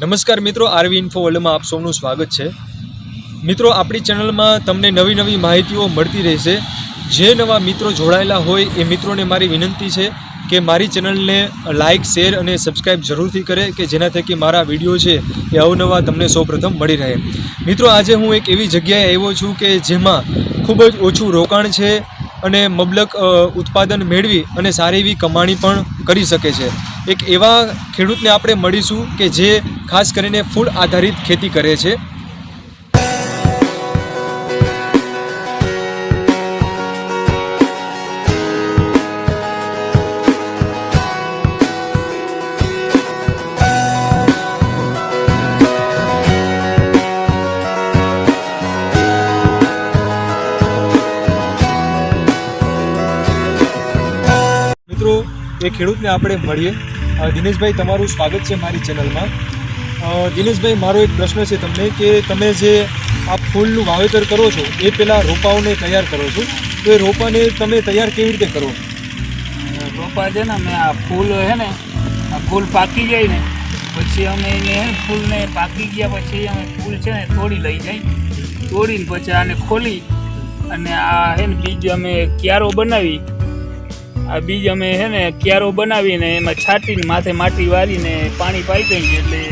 નમસ્કાર મિત્રો, RV info વર્લ્ડમાં આપ સૌનું સ્વાગત છે. મિત્રો, આપણી ચેનલમાં તમને નવી નવી માહિતીઓ મળતી રહેશે. જે નવા મિત્રો જોડાયેલા હોય એ મિત્રોને મારી વિનંતી છે કે મારી ચેનલને લાઇક શેર અને સબસ્ક્રાઈબ જરૂરથી કરે કે જેના થકી મારા વીડિયો છે એ અવનવા તમને સૌપ્રથમ મળી રહે. મિત્રો, આજે હું એક એવી જગ્યાએ આવ્યો છું કે જેમાં ખૂબ જ ઓછું રોકાણ છે અને મબલક ઉત્પાદન મેળવી અને સારી એવી કમાણી પણ કરી શકે છે. એક એવા ખેડૂતને આપણે મળીશું કે જે ખાસ કરીને ફૂલ આધારિત ખેતી કરે છે. મિત્રો એ ખેડૂતને આપણે મળીએ. દિનેશભાઈ, તમારું સ્વાગત છે મારી ચેનલમાં. દિનેશભાઈ, મારો એક પ્રશ્ન છે તમને કે તમે જે આ ફૂલનું વાવેતર કરો છો, એ પહેલાં રોપાઓને તૈયાર કરો છો. તો એ રોપાને તમે તૈયાર કેવી રીતે કરો? રોપા છે ને, અમે આ ફૂલ હે ને, આ ફૂલ પાકી જાય ને, પછી અમે એને ફૂલને પાકી ગયા પછી અમે ફૂલ છે ને, તોડી લઈ જાય. તોડીને પછી આને ખોલી અને આ હે ને, બીજ અમે ક્યારો બનાવી આ બીજ અમે છે ને ક્યારો બનાવીને એમાં છાંટીને માથે માટી વાળીને પાણી પાઈ દઈએ એટલે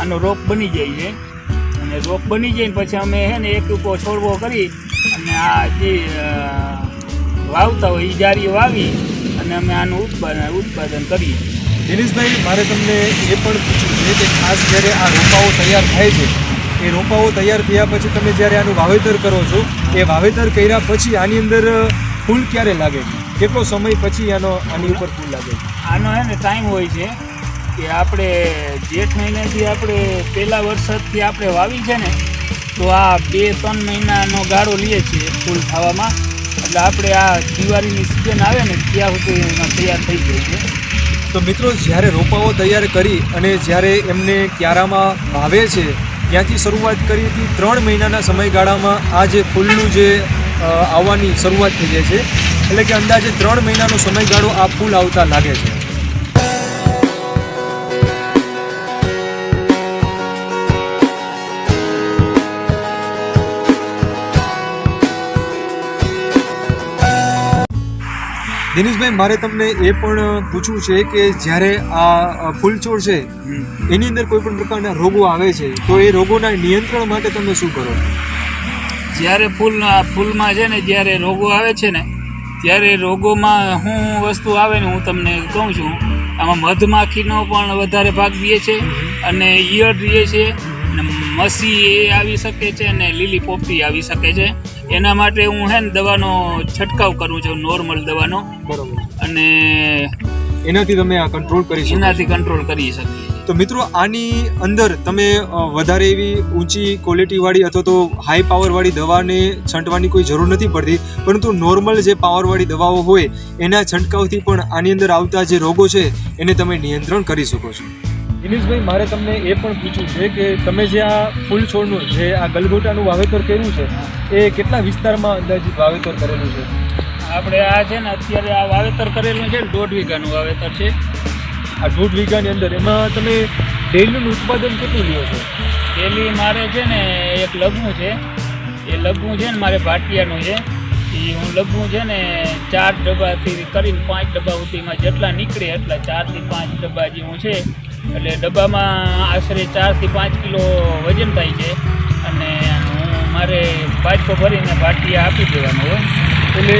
આનો રોપ બની જાય છે. અને રોપ બની જાય પછી અમે છે ને એક ઉપર છોડવો કરી અને આ જે વાવતા હોય એ જારી વાવી અને અમે આનું ઉત્પાદન ઉત્પાદન કરીએ. દિનેશભાઈ, મારે તમને એ પણ પૂછવું છે કે ખાસ જ્યારે આ રોપાઓ તૈયાર થાય છે, એ રોપાઓ તૈયાર થયા પછી તમે જ્યારે આનું વાવેતર કરો છો, એ વાવેતર કર્યા પછી આની અંદર ફૂલ ક્યારે લાગે? કેટલો સમય પછી આનો આની ઉપર ફૂલ લાગે? આનો હે ને ટાઈમ હોય છે કે આપણે જેઠ મહિનાથી આપણે પહેલા વરસાદથી આપણે વાવી છે ને તો આ બે ત્રણ મહિનાનો ગાળો લઈએ છીએ ફૂલ થવામાં. એટલે આપણે આ દિવાળીની સિઝન આવે ને ત્યાં સુધી એમાં તૈયાર થઈ જાય છે. તો મિત્રો જ્યારે રોપાઓ તૈયાર કરી અને જ્યારે એમને ક્યારામાં વાવે છે ત્યાંથી શરૂઆત કરી હતી ત્રણ મહિનાના સમયગાળામાં આ જે ફૂલનું જે આવવાની શરૂઆત થઈ જાય છે. એટલે કે અંદાજે ત્રણ મહિનાનો સમયગાળો આ ફૂલ આવતા લાગે છે. દિનેશભાઈ મારે તમને એ પણ પૂછવું છે કે જ્યારે આ ફૂલછોડ છે એની અંદર કોઈ પણ પ્રકારના રોગો આવે છે તો એ રોગોના નિયંત્રણ માટે તમે શું કરો? જ્યારે ફૂલ ફૂલમાં છે ને જ્યારે રોગો આવે છે ને ત્યારે રોગોમાં હું વસ્તુ આવે ને હું તમને કહું છું આમાં મધમાખીનો પણ વધારે ભાગ દે છે અને ઈયળ રહે છે અને મસી એ આવી શકે છે અને લીલી પોપટી આવી શકે છે. એના માટે હું હે ને દવાનો છંટકાવ કરું છું નોર્મલ દવાનો. બરોબર. અને એનાથી તમે આ કંટ્રોલ કરી એનાથી કંટ્રોલ કરી શકીએ. તો મિત્રો આની અંદર તમે વધારે એવી ઊંચી ક્વોલિટીવાળી અથવા તો હાઈ પાવરવાળી દવાને છંટવાની કોઈ જરૂર નથી પડતી. પરંતુ નોર્મલ જે પાવરવાળી દવાઓ હોય એના છંટકાવથી પણ આની અંદર આવતા જે રોગો છે એને તમે નિયંત્રણ કરી શકો છો. દિનેશભાઈ મારે તમને એ પણ પૂછવું છે કે તમે જે આ ફૂલ છોડનું જે આ ગલગોટાનું વાવેતર કર્યું છે એ કેટલા વિસ્તારમાં અંદાજિત વાવેતર કરેલું છે? આપણે આ છે ને અત્યારે આ વાવેતર કરેલું છે દોઢ વીઘાનું વાવેતર છે. આ દોઢ વીઘાની અંદર એમાં તમે ડેલીનું ઉત્પાદન કેટલું લ્યો છો? ડેલી મારે છે ને એક લઘુ છે. એ લઘુ છે ને મારે ભાટિયાનું છે. એ હું લઘુ છે ને ચાર ડબ્બાથી કરીને પાંચ ડબ્બા સુધીમાં જેટલા નીકળે એટલા ચારથી પાંચ ડબ્બા જેવું છે એટલે ડબ્બામાં આશરે ચારથી પાંચ કિલો વજન થાય છે. અને હું મારે બાજકો ભરીને ભાટિયા આપી દેવાનું હોય. એટલે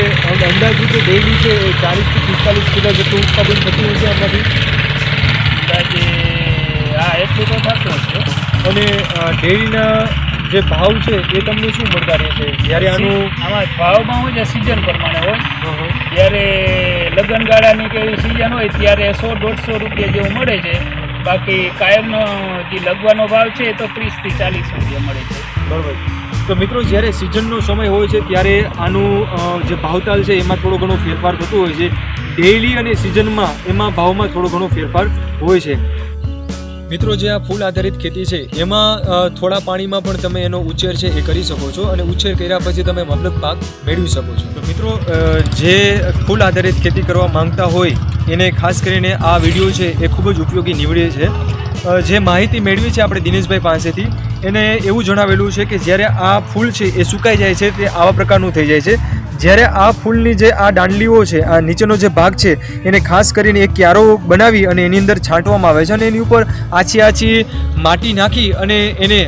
અંદાજિત ડેલી છે એ ચાલીસથી પિસ્તાલીસ કિલો જેટલું ઉત્પાદન થતું હોય છે એમાંથી અંદાજે આ એટલું તો થતું છે અને ડેરીના જે ભાવ છે એ તમને શું મળતા રહે છે જ્યારે આનું આમાં ભાવમાં હોય છે સિઝન પ્રમાણે હોય. જ્યારે લગ્નગાળાની કે એવી સિઝન હોય ત્યારે સો દોઢસો રૂપિયા જેવું મળે છે. બાકી કાયમનો જે લગવાનો ભાવ છે એ તો ત્રીસથી ચાલીસ રૂપિયા મળે છે. બરાબર. તો મિત્રો જ્યારે સિઝનનો સમય હોય છે ત્યારે આનું જે ભાવતાલ છે એમાં થોડો ઘણો ફેરફાર થતો હોય છે. ડેઈલી અને સિઝનમાં એમાં ભાવમાં થોડો ઘણો ફેરફાર હોય છે. મિત્રો, જે આ ફૂલ આધારિત ખેતી છે, એમાં થોડા પાણીમાં પણ તમે એનો ઉછેર છે એ કરી શકો છો અને ઉછેર કર્યા પછી તમે મતલબ પાક મેળવી શકો છો. તો મિત્રો જે ફૂલ આધારિત ખેતી કરવા માંગતા હોય, એને ખાસ કરીને આ વીડિયો છે એ ખૂબ જ ઉપયોગી નીવડે છે. જે માહિતી મેળવી છે આપણે દિનેશભાઈ પાસેથી, એને એવું જણાવેલું છે કે જ્યારે આ ફૂલ છે એ સુકાઈ જાય છે, તે આવા પ્રકારનું થઈ જાય છે. જ્યારે આ ફૂલની જે આ દાંડલીઓ છે, આ નીચેનો જે ભાગ છે, એને ખાસ કરીને એક ક્યારો બનાવી અને એની અંદર છાંટવામાં આવે છે અને એની ઉપર આછી આછી માટી નાખી અને એને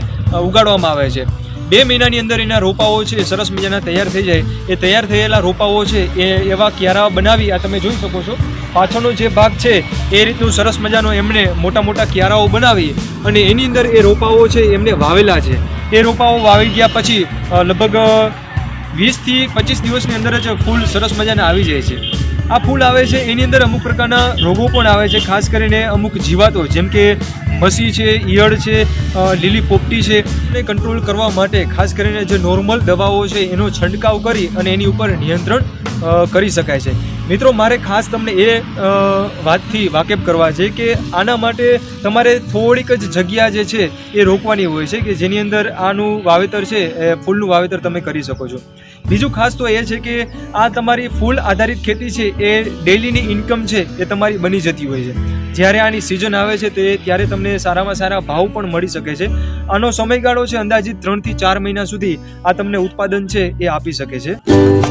ઉગાડવામાં આવે છે. બે મહિનાની અંદર એના રોપાઓ છે, સરસ મજાના તૈયાર થઈ જાય. એ તૈયાર થયેલા રોપાઓ છે, એ એવા ક્યારા બનાવી, આ તમે જોઈ શકો છો. પાછળનો જે ભાગ છે, એ રીતનું સરસ મજાનો એમણે મોટા મોટા ક્યારાઓ બનાવી અને એની અંદર એ રોપાઓ છે, એમને વાવેલા છે. એ રોપાઓ વાવી ગયા પછી લગભગ વીસથી પચીસ દિવસની અંદર જ ફૂલ સરસ મજાના આવી જાય છે. આ ફૂલ આવે છે, એની અંદર અમુક પ્રકારના રોગો પણ આવે છે, ખાસ કરીને અમુક જીવાતો, જેમ કે મસી છે, ઈયળ છે લીલી પોપટી છે, એને કંટ્રોલ કરવા માટે ખાસ કરીને જે નોર્મલ દવાઓ છે, એનો છંટકાવ કરી અને એની ઉપર નિયંત્રણ કરી શકાય છે. મિત્રો, મારે ખાસ તમને એ વાતથી વાકેફ કરવા છે કે આના માટે તમારે થોડીક જ જગ્યા જે છે એ રોકવાની હોય છે કે જેની અંદર આનું વાવેતર છે, એ ફૂલનું વાવેતર તમે કરી શકો છો. બીજું ખાસ તો એ છે કે આ તમારી ફૂલ આધારિત ખેતી છે, એ ડેલીની ઇન્કમ છે, એ તમારી બની જતી હોય છે. જ્યારે આની સિઝન આવે છે, તે ત્યારે તમને સારામાં સારા ભાવ પણ મળી શકે છે. આનો સમયગાળો છે અંદાજિત ત્રણથી ચાર મહિના સુધી આ તમને ઉત્પાદન છે, એ આપી શકે છે.